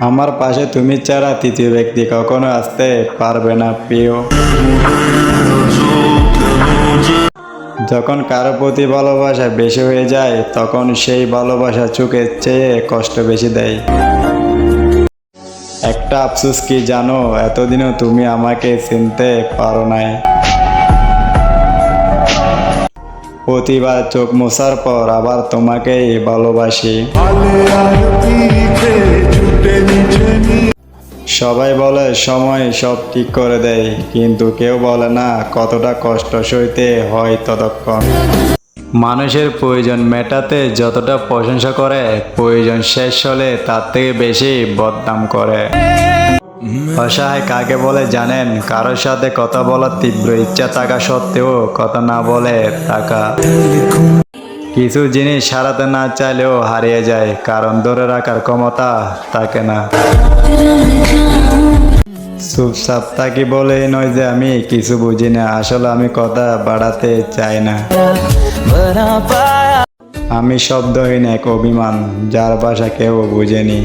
আমার পাশে তুমি ছাড়া তৃতীয় ব্যক্তি কখনো আসতে পারবে না, প্রিয়। যখন কারও প্রতি ভালোবাসা বেশি হয়ে যায়, তখন সেই ভালোবাসা চোখের চেয়ে কষ্ট বেশি দেয়। একটা আফসোস কি জানো? এতদিনও তুমি আমাকে চিনতে পারো নাই। প্রতিবার চোখ মোছার পর আবার তোমাকেই ভালোবাসি। সবাই বলে, সময় সব ঠিক করে দেয় কিন্তু কেউ বলে, না, কতটা কষ্ট সইতে হয় ততক্ষণ। মানুষের প্রয়োজন মেটাতে যতটা প্রশংসা করে, প্রয়োজন শেষ হলে তার থেকে বেশি বদনাম করে। অসহায় কাকে বলে জানেন? কারোর সাথে কথা বলার তীব্র ইচ্ছা থাকা সত্ত্বেও কথা না বলে থাকা। কিছু জিনিস সারাতে না চাইলেও হারিয়ে যায়, কারণ ধরে রাখার ক্ষমতা থাকে না। চুপচাপ থাকি বলে নয় যে আমি কিছু বুঝি না। আসলে আমি কথা বাড়াতে চাই না। আমি শব্দহীন এক অভিমান, যার ভাষা কেউ বুঝেনি।